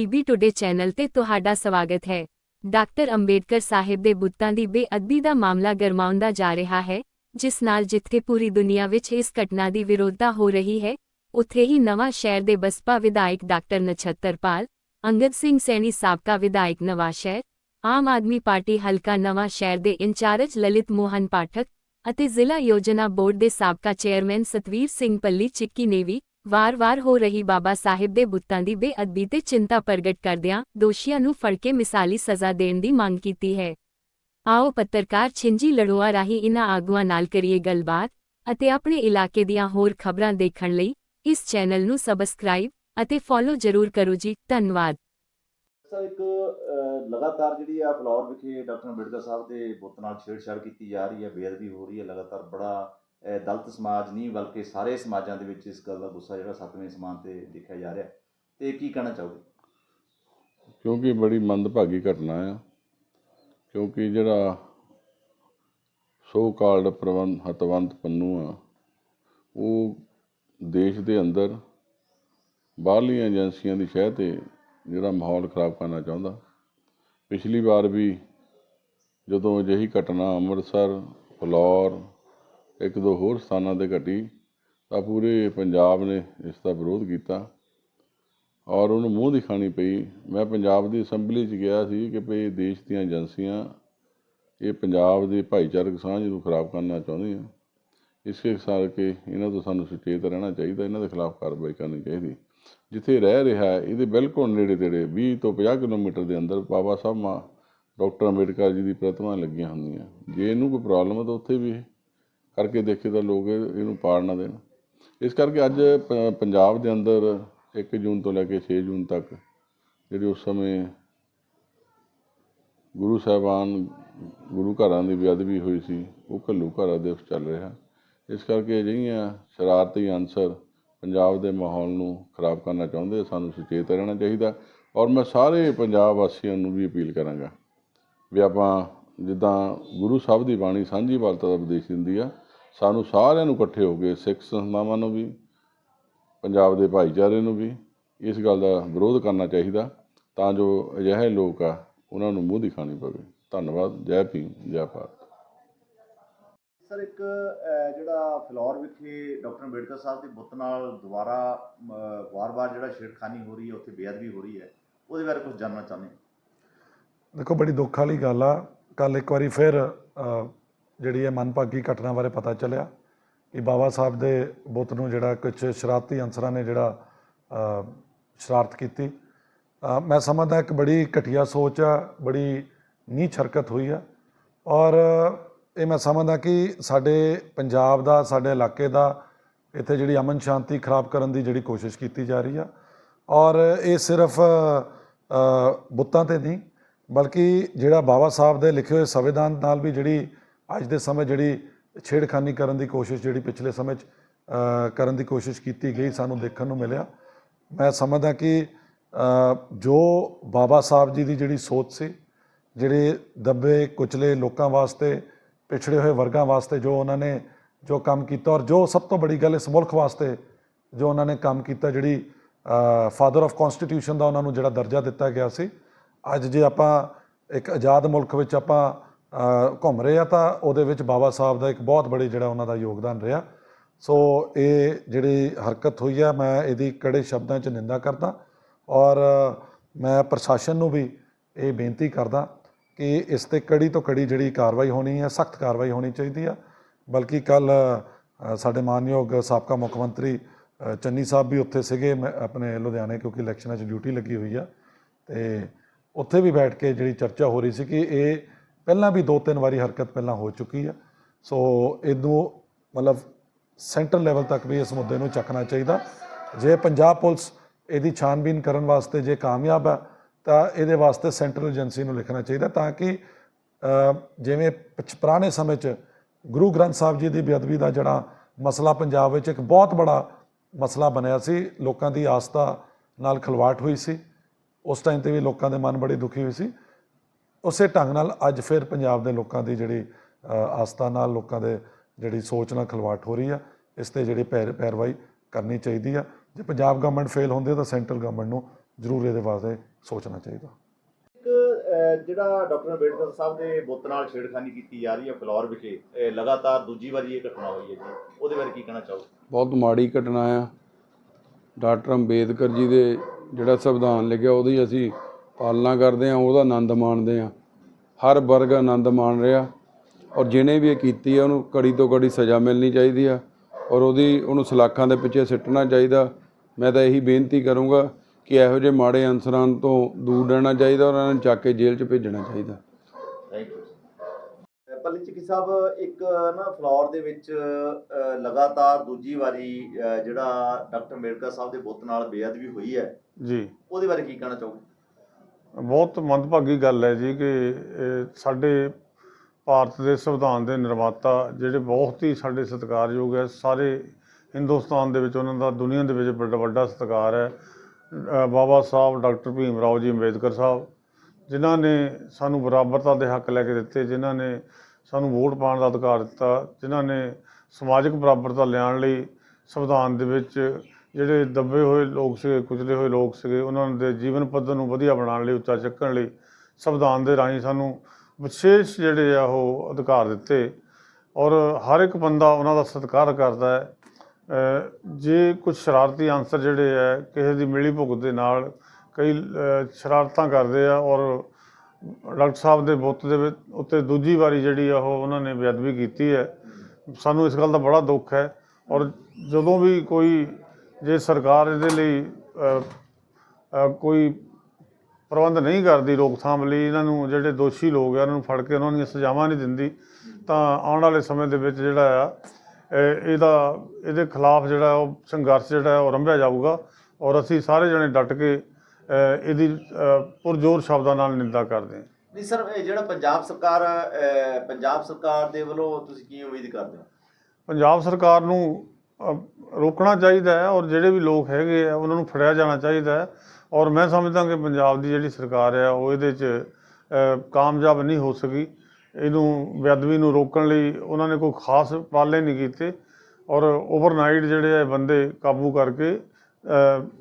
TB today channel ਤੇ ਤੁਹਾਡਾ ਸਵਾਗਤ ਹੈ। ਡਾਕਟਰ ਅੰਬੇਡਕਰ ਸਾਹਿਬ ਦੇ ਬੁੱਤਾਂ ਦੀ ਬੇਅਦਬੀ ਦਾ ਮਾਮਲਾ ਗਰਮਾਉਂਦਾ ਜਾ ਰਿਹਾ ਹੈ, ਜਿਸ ਨਾਲ ਜਿੱਥੇ ਪੂਰੀ ਦੁਨੀਆ ਵਿੱਚ ਇਸ ਘਟਨਾ ਦੀ ਵਿਰੋਧਤਾ ਹੋ ਰਹੀ ਹੈ, ਉੱਥੇ ਹੀ ਨਵਾਂ ਸ਼ਹਿਰ ਦੇ ਬਸਪਾ ਵਿਧਾਇਕ ਡਾਕਟਰ ਨਛੱਤਰਪਾਲ, ਅੰਗਦ ਸਿੰਘ ਸੈਣੀ ਸਾਬਕਾ ਵਿਧਾਇਕ ਨਵਾਂ ਸ਼ਹਿਰ, ਆਮ ਆਦਮੀ ਪਾਰਟੀ ਹਲਕਾ ਨਵਾਂ ਸ਼ਹਿਰ ਦੇ ਇੰਚਾਰਜ ਲਲਿਤ ਮੋਹਨ ਪਾਠਕ ਅਤੇ ਜ਼ਿਲ੍ਹਾ ਯੋਜਨਾ ਬੋਰਡ ਦੇ ਸਾਬਕਾ ਚੇਅਰਮੈਨ ਸਤਵੀਰ ਸਿੰਘ ਪੱਲੀ ਚਿੱਕੀ ਨੇ ਵੀ ਵਾਰ-ਵਾਰ ਹੋ ਰਹੀ ਬਾਬਾ ਸਾਹਿਬ ਦੇ ਬੁੱਤਾਂ ਦੀ ਬੇਅਦਬੀ ਤੇ ਚਿੰਤਾ ਪ੍ਰਗਟ ਕਰਦਿਆਂ ਦੋਸ਼ੀਆਂ ਨੂੰ ਫੜ ਕੇ ਮਿਸਾਲੀ ਸਜ਼ਾ ਦੇਣ ਦੀ ਮੰਗ ਕੀਤੀ ਹੈ। ਆਓ ਪੱਤਰਕਾਰ ਛਿੰਜੀ ਲੜੋਆ ਰਾਹੀਂ ਇਨ੍ਹਾਂ ਆਗੂਆਂ ਨਾਲ ਕਰੀਏ ਗੱਲਬਾਤ ਅਤੇ ਆਪਣੇ ਇਲਾਕੇ ਦੀਆਂ ਹੋਰ ਖਬਰਾਂ ਦੇਖਣ ਲਈ ਇਸ ਚੈਨਲ ਨੂੰ ਸਬਸਕ੍ਰਾਈਬ ਅਤੇ ਫੋਲੋ ਜ਼ਰੂਰ ਕਰੋ ਜੀ, ਧੰਨਵਾਦ। ਸਰ, ਇੱਕ ਲਗਾਤਾਰ ਜਿਹੜੀ ਆ ਫਲੋਰ ਵਿਖੇ ਡਾਕਟਰ ਅੰਬੇਡਕਰ ਸਾਹਿਬ ਦੇ ਬੁੱਤ ਨਾਲ ਛੇੜਛਾੜ ਕੀਤੀ ਜਾ ਰਹੀ ਹੈ, ਬੇਅਦਬੀ ਹੋ ਰਹੀ ਹੈ, ਲਗਾਤਾਰ ਬੜਾ ਦਲਿਤ ਸਮਾਜ ਨਹੀਂ, ਬਲਕਿ ਸਾਰੇ ਸਮਾਜਾਂ ਦੇ ਵਿੱਚ ਇਸ ਗੱਲ ਦਾ ਗੁੱਸਾ ਜਿਹੜਾ ਸੱਤਵੇਂ ਸਮਾਨ ਤੇ ਦੇਖਿਆ ਜਾ ਰਿਹਾ। ਤੇ ਕੀ ਕਹਿਣਾ ਚਾਹੋਗੇ? ਕਿਉਂਕਿ ਬੜੀ ਮੰਦਭਾਗੀ ਘਟਨਾ ਆ। ਕਿਉਂਕਿ ਜਿਹੜਾ ਸੋ ਕਾਲਡ ਪ੍ਰਬੰਧ, ਹਤਵੰਤ ਪੰਨੂ ਆ, ਉਹ ਦੇਸ਼ ਦੇ ਅੰਦਰ ਬਾਹਰਲੀਆਂ ਏਜੰਸੀਆਂ ਦੀ ਸ਼ਹਿ ਤੇ ਜਿਹੜਾ ਮਾਹੌਲ ਖਰਾਬ ਕਰਨਾ ਚਾਹੁੰਦਾ। ਪਿਛਲੀ ਵਾਰ ਵੀ ਜਦੋਂ ਅਜਿਹੀ ਘਟਨਾ ਅੰਮ੍ਰਿਤਸਰ, ਫਲੌਰ ਇੱਕ ਦੋ ਹੋਰ ਸਥਾਨਾਂ ਤੇ ਘਟੀ ਤਾਂ ਪੂਰੇ ਪੰਜਾਬ ਨੇ ਇਸ ਦਾ ਵਿਰੋਧ ਕੀਤਾ। ਔਰ ਉਹਨੂੰ ਮੂੰਹ ਦਿਖਾਣੀ ਪਈ। ਮੈਂ ਪੰਜਾਬ ਦੀ ਅਸੈਂਬਲੀ 'ਚ ਗਿਆ ਸੀ ਕਿ ਭਈ ਦੇਸ਼ ਦੀਆਂ ਏਜੰਸੀਆਂ ਇਹ ਪੰਜਾਬ ਦੀ ਭਾਈਚਾਰਕ ਸਾਂਝ ਨੂੰ ਖਰਾਬ ਕਰਨਾ ਚਾਹੁੰਦੀਆਂ। ਇਸ ਕਰਕੇ ਇਹਨਾਂ ਤੋਂ ਸਾਨੂੰ ਸੁਚੇਤ ਰਹਿਣਾ ਚਾਹੀਦਾ, ਇਹਨਾਂ ਦੇ ਖਿਲਾਫ ਕਾਰਵਾਈ ਕਰਨੀ ਚਾਹੀਦੀ। ਜਿੱਥੇ ਰਹਿ ਰਿਹਾ ਹੈ, ਇਹਦੇ ਬਿਲਕੁਲ ਨੇੜੇ ਤੇੜੇ 20 ਤੋਂ 50 ਕਿਲੋਮੀਟਰ ਦੇ ਅੰਦਰ ਬਾਬਾ ਸਾਹਿਬ ਮਾ ਡਾਕਟਰ ਅੰਬੇਡਕਰ ਜੀ ਦੀ ਪ੍ਰਤਿਮਾ ਲੱਗੀਆਂ ਹੁੰਦੀਆਂ। ਜੇ ਇਹਨੂੰ ਕੋਈ ਪ੍ਰੋਬਲਮ ਹੈ ਤਾਂ ਉੱਥੇ ਵੀ ਕਰਕੇ ਦੇਖੇ ਤਾਂ ਲੋਕ ਇਹਨੂੰ ਪਾੜ ਨਾ ਦੇਣ। ਇਸ ਕਰਕੇ ਅੱਜ ਪੰਜਾਬ ਦੇ ਅੰਦਰ 1 ਜੂਨ ਤੋਂ ਲੈ ਕੇ 6 ਜੂਨ ਤੱਕ ਜਿਹੜੀ ਉਸ ਸਮੇਂ ਗੁਰੂ ਸਾਹਿਬਾਨ ਗੁਰੂ ਘਰਾਂ ਦੀ ਬੇਅਦਬੀ ਹੋਈ ਸੀ, ਉਹ ਘੱਲੂ ਘਰਾਂ ਦੇ ਵਿੱਚ ਚੱਲ ਰਿਹਾ। ਇਸ ਕਰਕੇ ਅਜਿਹੀਆਂ ਸ਼ਰਾਰਤੀ ਅਨਸਰ ਪੰਜਾਬ ਦੇ ਮਾਹੌਲ ਨੂੰ ਖਰਾਬ ਕਰਨਾ ਚਾਹੁੰਦੇ ਸਾਨੂੰ ਸੁਚੇਤ ਰਹਿਣਾ ਚਾਹੀਦਾ। ਔਰ ਮੈਂ ਸਾਰੇ ਪੰਜਾਬ ਵਾਸੀਆਂ ਨੂੰ ਵੀ ਅਪੀਲ ਕਰਾਂਗਾ ਵੀ ਆਪਾਂ ਜਿੱਦਾਂ ਗੁਰੂ ਸਾਹਿਬ ਦੀ ਬਾਣੀ ਸਾਂਝੀ ਵਾਲਤਾ ਦਾ ਉਪਦੇਸ਼ ਦਿੰਦੀ ਆ ਸਾਨੂੰ ਸਾਰਿਆਂ ਨੂੰ ਇਕੱਠੇ ਹੋ ਕੇ ਸਿੱਖ ਸੰਸਥਾਵਾਂ ਨੂੰ ਵੀ ਪੰਜਾਬ ਦੇ ਭਾਈਚਾਰੇ ਨੂੰ ਵੀ ਇਸ ਗੱਲ ਦਾ ਵਿਰੋਧ ਕਰਨਾ ਚਾਹੀਦਾ ਤਾਂ ਜੋ ਅਜਿਹੇ ਲੋਕ ਆ ਉਹਨਾਂ ਨੂੰ ਮੂੰਹ ਦਿਖਾਣੀ ਪਵੇ। ਧੰਨਵਾਦ ਜੈ ਭੀਮ ਜੈ ਭਾਰਤ। ਸਰ ਇੱਕ ਜਿਹੜਾ ਫਲੋਰ ਵਿਖੇ ਡਾਕਟਰ ਅੰਬੇਡਕਰ ਸਾਹਿਬ ਦੇ ਬੁੱਤ ਨਾਲ ਦੁਬਾਰਾ ਵਾਰ-ਵਾਰ ਜਿਹੜਾ ਛੇੜਖਾਨੀ ਹੋ ਰਹੀ ਹੈ ਉੱਥੇ ਬੇਅਦਬੀ ਹੋ ਰਹੀ ਹੈ ਉਹਦੇ ਬਾਰੇ ਕੁਝ ਜਾਣਨਾ ਚਾਹੁੰਦੇ ਹਾਂ? ਦੇਖੋ ਬੜੀ ਦੁੱਖ ਵਾਲੀ ਗੱਲ ਆ। ਕੱਲ ਇੱਕ ਵਾਰੀ ਫਿਰ ਜਿਹੜੀ ਇਹ ਮਨਭਾਗੀ ਘਟਨਾ ਬਾਰੇ ਪਤਾ ਚੱਲਿਆ ਕਿ ਬਾਬਾ ਸਾਹਿਬ ਦੇ ਬੁੱਤ ਨੂੰ ਜਿਹੜਾ ਕੁਝ ਸ਼ਰਾਰਤੀ ਅਨਸਰਾਂ ਨੇ ਜਿਹੜਾ ਸ਼ਰਾਰਤ ਕੀਤੀ। ਮੈਂ ਸਮਝਦਾ ਇੱਕ ਬੜੀ ਘਟੀਆ ਸੋਚ ਆ, ਬੜੀ ਨੀਚ ਹਰਕਤ ਹੋਈ ਆ। ਔਰ ਇਹ ਮੈਂ ਸਮਝਦਾ ਕਿ ਸਾਡੇ ਪੰਜਾਬ ਦਾ, ਸਾਡੇ ਇਲਾਕੇ ਦਾ ਇੱਥੇ ਜਿਹੜੀ ਅਮਨ ਸ਼ਾਂਤੀ ਖਰਾਬ ਕਰਨ ਦੀ ਜਿਹੜੀ ਕੋਸ਼ਿਸ਼ ਕੀਤੀ ਜਾ ਰਹੀ ਆ। ਔਰ ਇਹ ਸਿਰਫ ਬੁੱਤਾਂ ਤੇ ਨਹੀਂ, ਬਲਕਿ ਜਿਹੜਾ ਬਾਬਾ ਸਾਹਿਬ ਦੇ ਲਿਖੇ ਹੋਏ ਸੰਵਿਧਾਨ ਨਾਲ ਵੀ ਜਿਹੜੀ ਅੱਜ ਦੇ ਸਮੇਂ ਜਿਹੜੀ ਛੇੜਖਾਨੀ ਕਰਨ ਦੀ ਕੋਸ਼ਿਸ਼, ਜਿਹੜੀ ਪਿਛਲੇ ਸਮੇਂ 'ਚ ਕਰਨ ਦੀ ਕੋਸ਼ਿਸ਼ ਕੀਤੀ ਗਈ, ਸਾਨੂੰ ਦੇਖਣ ਨੂੰ ਮਿਲਿਆ। ਮੈਂ ਸਮਝਦਾ ਕਿ ਜੋ ਬਾਬਾ ਸਾਹਿਬ ਜੀ ਦੀ ਜਿਹੜੀ ਸੋਚ ਸੀ, ਜਿਹੜੇ ਦੱਬੇ ਕੁਚਲੇ ਲੋਕਾਂ ਵਾਸਤੇ, ਪਿਛੜੇ ਹੋਏ ਵਰਗਾਂ ਵਾਸਤੇ ਜੋ ਉਹਨਾਂ ਨੇ ਜੋ ਕੰਮ ਕੀਤਾ ਔਰ ਜੋ ਸਭ ਤੋਂ ਬੜੀ ਗੱਲ ਇਸ ਮੁਲਕ ਵਾਸਤੇ ਜੋ ਉਹਨਾਂ ਨੇ ਕੰਮ ਕੀਤਾ ਜਿਹੜੀ ਫਾਦਰ ਆਫ ਕਨਸਟੀਟਿਊਸ਼ਨ ਦਾ ਉਹਨਾਂ ਨੂੰ ਜਿਹੜਾ ਦਰਜਾ ਦਿੱਤਾ ਗਿਆ ਸੀ। ਅੱਜ ਜੇ ਆਪਾਂ ਇੱਕ ਆਜ਼ਾਦ ਮੁਲਕ ਵਿੱਚ ਆਪਾਂ ਘੁੰਮ ਰਹੇ ਆ ਤਾਂ ਉਹਦੇ ਵਿੱਚ ਬਾਬਾ ਸਾਹਿਬ ਦਾ ਇੱਕ ਬਹੁਤ ਬੜੀ ਜਿਹੜਾ ਉਹਨਾਂ ਦਾ ਯੋਗਦਾਨ ਰਿਹਾ। ਸੋ ਇਹ ਜਿਹੜੀ ਹਰਕਤ ਹੋਈ ਆ, ਮੈਂ ਇਹਦੀ ਕੜੇ ਸ਼ਬਦਾਂ 'ਚ ਨਿੰਦਾ ਕਰਦਾ ਔਰ ਮੈਂ ਪ੍ਰਸ਼ਾਸਨ ਨੂੰ ਵੀ ਇਹ ਬੇਨਤੀ ਕਰਦਾ ਕਿ ਇਸ ਤੇ ਕੜੀ ਤੋਂ ਕੜੀ ਜਿਹੜੀ ਕਾਰਵਾਈ ਹੋਣੀ ਹੈ ਸਖਤ ਕਾਰਵਾਈ ਹੋਣੀ ਚਾਹੀਦੀ ਆ। ਬਲਕਿ ਕੱਲ ਸਾਡੇ ਮਾਨਯੋਗ ਸਾਬਕਾ ਮੁੱਖ ਮੰਤਰੀ ਚੰਨੀ ਸਾਹਿਬ ਵੀ ਉੱਥੇ ਸੀਗੇ ਮੈਂ ਆਪਣੇ ਲੁਧਿਆਣੇ ਕਿਉਂਕਿ ਇਲੈਕਸ਼ਨਾਂ 'ਚ ਡਿਊਟੀ ਲੱਗੀ ਹੋਈ ਆ। ਤੇ ਉੱਥੇ ਵੀ ਬੈਠ ਕੇ ਜਿਹੜੀ ਚਰਚਾ ਹੋ ਰਹੀ ਸੀ ਕਿ ਇਹ ਪਹਿਲਾਂ ਵੀ ਦੋ ਤਿੰਨ ਵਾਰੀ ਹਰਕਤ ਪਹਿਲਾਂ ਹੋ ਚੁੱਕੀ ਹੈ ਸੋ ਇਹਨੂੰ ਮਤਲਬ ਸੈਂਟਰ ਲੈਵਲ ਤੱਕ ਵੀ ਇਸ ਮੁੱਦੇ ਨੂੰ ਚੱਕਣਾ ਚਾਹੀਦਾ। ਜੇ ਪੰਜਾਬ ਪੁਲਿਸ ਇਹਦੀ ਛਾਨਬੀਨ ਕਰਨ ਵਾਸਤੇ ਜੇ ਕਾਮਯਾਬ ਹੈ ਤਾਂ ਇਹਦੇ ਵਾਸਤੇ ਸੈਂਟਰਲ ਏਜੰਸੀ ਨੂੰ ਲਿਖਣਾ ਚਾਹੀਦਾ ਤਾਂ ਕਿ ਜਿਵੇਂ ਪਿਛ- ਪੁਰਾਣੇ ਸਮੇਂ 'ਚ ਗੁਰੂ ਗ੍ਰੰਥ ਸਾਹਿਬ ਜੀ ਦੀ ਬੇਅਦਬੀ ਦਾ ਜਿਹੜਾ ਮਸਲਾ ਪੰਜਾਬ ਵਿੱਚ ਇੱਕ ਬਹੁਤ ਬੜਾ ਮਸਲਾ ਬਣਿਆ ਸੀ। ਲੋਕਾਂ ਦੀ ਆਸਥਾ ਨਾਲ ਖਲਵਾਟ ਹੋਈ ਸੀ। ਉਸ ਟਾਈਮ ਤੇ ਵੀ ਲੋਕਾਂ ਦੇ ਮਨ ਬੜੇ ਦੁਖੀ ਹੋਏ ਸੀ। ਉਸੇ ਢੰਗ ਨਾਲ ਅੱਜ ਫਿਰ ਪੰਜਾਬ ਦੇ ਲੋਕਾਂ ਦੀ ਜਿਹੜੀ ਆਸਥਾ ਨਾਲ ਲੋਕਾਂ ਦੇ ਜਿਹੜੀ ਸੋਚ ਨਾਲ ਖਲਵਾਟ ਹੋ ਰਹੀ ਆ ਇਸ ਤੇ ਜਿਹੜੀ ਪੈਰ ਪੈਰਵਾਈ ਕਰਨੀ ਚਾਹੀਦੀ ਆ। ਜੇ ਪੰਜਾਬ ਗਵਰਨਮੈਂਟ ਫੇਲ ਹੁੰਦੀ ਹੈ ਤਾਂ ਸੈਂਟਰਲ ਗਵਰਨਮੈਂਟ ਨੂੰ ਜ਼ਰੂਰ ਇਹਦੇ ਬਾਰੇ ਸੋਚਣਾ ਚਾਹੀਦਾ। ਇੱਕ ਜਿਹੜਾ ਡਾਕਟਰ ਅੰਬੇਡਕਰ ਸਾਹਿਬ ਦੇ ਬੁੱਤ ਨਾਲ ਛੇੜਖਾਨੀ ਕੀਤੀ ਜਾ ਰਹੀ ਹੈ ਫਲੋਰ ਵਿਖੇ ਲਗਾਤਾਰ ਦੂਜੀ ਵਾਰੀ ਇਹ ਘਟਨਾ ਹੋਈ ਹੈ ਜੀ ਉਹਦੇ ਬਾਰੇ ਕੀ ਕਹਿਣਾ ਚਾਹੋ ਬਹੁਤ ਮਾੜੀ ਘਟਨਾ ਆ। ਡਾਕਟਰ ਅੰਬੇਦਕਰ ਜੀ ਦੇ ਜਿਹੜਾ ਸੰਵਿਧਾਨ ਲਿਖਿਆ ਉਹਦੀ ਅਸੀਂ ਪਾਲਣਾ ਕਰਦੇ ਆ ਉਹਦਾ ਆਨੰਦ ਮਾਣਦੇ ਆ। ਹਰ ਵਰਗ ਆਨੰਦ ਮਾਣ ਰਿਹਾ। ਔਰ ਜਿਹਨੇ ਵੀ ਇਹ ਕੀਤੀ ਆ ਉਹਨੂੰ ਕੜੀ ਤੋਂ ਕੜੀ ਸਜ਼ਾ ਮਿਲਣੀ ਚਾਹੀਦੀ ਆ। ਔਰ ਉਹਦੀ ਉਹਨੂੰ ਸਲਾਖਾਂ ਦੇ ਪਿੱਛੇ ਸਿੱਟਣਾ ਚਾਹੀਦਾ। ਮੈਂ ਤਾਂ ਇਹੀ ਬੇਨਤੀ ਕਰੂੰਗਾ ਕਿ ਇਹੋ ਜਿਹੇ ਮਾੜੇ ਅਨਸਰਾਂ ਤੋਂ ਦੂਰ ਰਹਿਣਾ ਚਾਹੀਦਾ ਔਰ ਉਹਨਾਂ ਨੂੰ ਚੱਕ ਕੇ ਜੇਲ੍ਹ 'ਚ ਭੇਜਣਾ ਚਾਹੀਦਾ। ਥੈਂਕ ਯੂ ਪੱਲੀ ਚਿਕੀ ਸਾਹਿਬ ਇੱਕ ਨਾ ਫਲੋਰ ਦੇ ਵਿੱਚ ਲਗਾਤਾਰ ਦੂਜੀ ਵਾਰੀ ਜਿਹੜਾ ਡਾਕਟਰ ਅੰਬੇਡਕਰ ਸਾਹਿਬ ਦੇ ਬੁੱਤ ਨਾਲ ਬੇਅਦਬੀ ਹੋਈ ਹੈ। ਜੀ। ਉਹਦੇ ਬਾਰੇ ਕੀ ਕਹਿਣਾ ਚਾਹੋਗੇ? ਬਹੁਤ ਮੰਦਭਾਗੀ ਗੱਲ ਹੈ ਜੀ ਕਿ ਸਾਡੇ ਭਾਰਤ ਦੇ ਸੰਵਿਧਾਨ ਦੇ ਨਿਰਮਾਤਾ ਜਿਹੜੇ ਬਹੁਤ ਹੀ ਸਾਡੇ ਸਤਿਕਾਰਯੋਗ ਹੈ, ਸਾਰੇ ਹਿੰਦੁਸਤਾਨ ਦੇ ਵਿੱਚ ਉਹਨਾਂ ਦਾ, ਦੁਨੀਆ ਦੇ ਵਿੱਚ ਬੜਾ ਵੱਡਾ ਸਤਿਕਾਰ ਹੈ। ਬਾਬਾ ਸਾਹਿਬ, ਡਾਕਟਰ ਭੀਮ ਰਾਓ ਜੀ, ਅੰਬੇਦਕਰ ਸਾਹਿਬ, ਜਿਨ੍ਹਾਂ ਨੇ ਸਾਨੂੰ ਬਰਾਬਰਤਾ ਦੇ ਹੱਕ ਲੈ ਕੇ ਦਿੱਤੇ, ਜਿਨ੍ਹਾਂ ਨੇ ਸਾਨੂੰ ਵੋਟ ਪਾਉਣ ਦਾ ਅਧਿਕਾਰ ਦਿੱਤਾ, ਜਿਨ੍ਹਾਂ ਨੇ ਸਮਾਜਿਕ ਬਰਾਬਰਤਾ ਲਿਆਉਣ ਲਈ ਸੰਵਿਧਾਨ ਦੇ ਵਿੱਚ ਜਿਹੜੇ ਦੱਬੇ ਹੋਏ ਲੋਕ ਸੀਗੇ, ਕੁਚਲੇ ਹੋਏ ਲੋਕ ਸੀਗੇ, ਉਹਨਾਂ ਦੇ ਜੀਵਨ ਪੱਧਰ ਨੂੰ ਵਧੀਆ ਬਣਾਉਣ ਲਈ, ਉੱਚਾ ਚੱਕਣ ਲਈ ਸੰਵਿਧਾਨ ਦੇ ਰਾਹੀਂ ਸਾਨੂੰ ਵਿਸ਼ੇਸ਼ ਜਿਹੜੇ ਆ ਉਹ ਅਧਿਕਾਰ ਦਿੱਤੇ ਔਰ ਹਰ ਇੱਕ ਬੰਦਾ ਉਹਨਾਂ ਦਾ ਸਤਿਕਾਰ ਕਰਦਾ ਹੈ। ਜੇ ਕੁਝ ਸ਼ਰਾਰਤੀ ਅਨਸਰ ਜਿਹੜੇ ਹੈ ਕਿਸੇ ਦੀ ਮਿਲੀ ਭੁਗਤ ਦੇ ਨਾਲ ਕਈ ਸ਼ਰਾਰਤਾਂ ਕਰਦੇ ਆ ਔਰ ਡਾਕਟਰ ਸਾਹਿਬ ਦੇ ਬੁੱਤ ਦੇ ਉੱਤੇ ਦੂਜੀ ਵਾਰੀ ਜਿਹੜੀ ਆ ਉਹ ਉਹਨਾਂ ਨੇ ਬੇਅਦਬੀ ਕੀਤੀ ਹੈ, ਸਾਨੂੰ ਇਸ ਗੱਲ ਦਾ ਬੜਾ ਦੁੱਖ ਹੈ ਔਰ ਜਦੋਂ ਵੀ ਕੋਈ ਜੇ ਸਰਕਾਰ ਇਹਦੇ ਲਈ ਕੋਈ ਪ੍ਰਬੰਧ ਨਹੀਂ ਕਰਦੀ ਰੋਕਥਾਮ ਲਈ ਇਹਨਾਂ ਨੂੰ ਜਿਹੜੇ ਦੋਸ਼ੀ ਲੋਕ ਆ ਉਹਨਾਂ ਨੂੰ ਫੜ ਕੇ ਉਹਨਾਂ ਦੀਆਂ ਸਜ਼ਾਵਾਂ ਨਹੀਂ ਦਿੰਦੀ ਤਾਂ ਆਉਣ ਵਾਲੇ ਸਮੇਂ ਦੇ ਵਿੱਚ ਜਿਹੜਾ ਆ ਇਹ- ਇਹਦਾ ਇਹਦੇ ਖਿਲਾਫ ਜਿਹੜਾ ਉਹ ਸੰਘਰਸ਼ ਜਿਹੜਾ ਉਹ ਰੰਭਿਆ ਜਾਊਗਾ ਔਰ ਅਸੀਂ ਸਾਰੇ ਜਣੇ ਡਟ ਕੇ ਇਹਦੀ ਪੁਰਜ਼ੋਰ ਸ਼ਬਦਾਂ ਨਾਲ ਨਿੰਦਾ ਕਰਦੇ ਹਾਂ। ਨਹੀਂ ਸਰ ਇਹ ਜਿਹੜਾ ਪੰਜਾਬ ਸਰਕਾਰ ਪੰਜਾਬ ਸਰਕਾਰ ਦੇ ਵੱਲੋਂ ਤੁਸੀਂ ਕੀ ਉਮੀਦ ਕਰਦੇ ਹੋ? ਪੰਜਾਬ ਸਰਕਾਰ ਨੂੰ ਰੋਕਣਾ ਚਾਹੀਦਾ ਹੈ ਔਰ ਜਿਹੜੇ ਵੀ ਲੋਕ ਹੈਗੇ ਆ, ਉਹਨਾਂ ਨੂੰ ਫੜਿਆ ਜਾਣਾ ਚਾਹੀਦਾ ਹੈ। ਔਰ ਮੈਂ ਸਮਝਦਾ ਕਿ ਪੰਜਾਬ ਦੀ ਜਿਹੜੀ ਸਰਕਾਰ ਹੈ, ਉਹ ਇਹਦੇ 'ਚ ਕਾਮਯਾਬ ਨਹੀਂ ਹੋ ਸਕੀ। ਇਹਨੂੰ ਬੇਅਦਬੀ ਨੂੰ ਰੋਕਣ ਲਈ ਉਹਨਾਂ ਨੇ ਕੋਈ ਖਾਸ ਉਪਰਾਲੇ ਨਹੀਂ ਕੀਤੇ। ਔਰ ਓਵਰਨਾਈਟ ਜਿਹੜੇ ਆ ਬੰਦੇ ਕਾਬੂ ਕਰਕੇ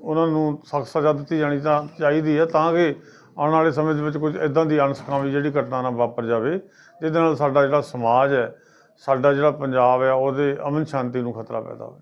ਉਹਨਾਂ ਨੂੰ ਸਖਤ ਸਜ਼ਾ ਦਿੱਤੀ ਜਾਣੀ ਤਾਂ ਚਾਹੀਦੀ ਹੈ, ਤਾਂ ਕਿ ਆਉਣ ਵਾਲੇ ਸਮੇਂ ਦੇ ਵਿੱਚ ਕੁਝ ਇਦਾਂ ਦੀ ਅਣਸਖਾਵੀ ਜਿਹੜੀ ਘਟਨਾ ਨਾ ਵਾਪਰ ਜਾਵੇ, ਜਿਹਦੇ ਨਾਲ ਸਾਡਾ ਜਿਹੜਾ ਸਮਾਜ ਹੈ ਸਾਡਾ ਜਿਹੜਾ ਪੰਜਾਬ ਆ ਉਹਦੇ ਅਮਨ ਸ਼ਾਂਤੀ ਨੂੰ ਖਤਰਾ ਪੈਦਾ ਹੋਵੇ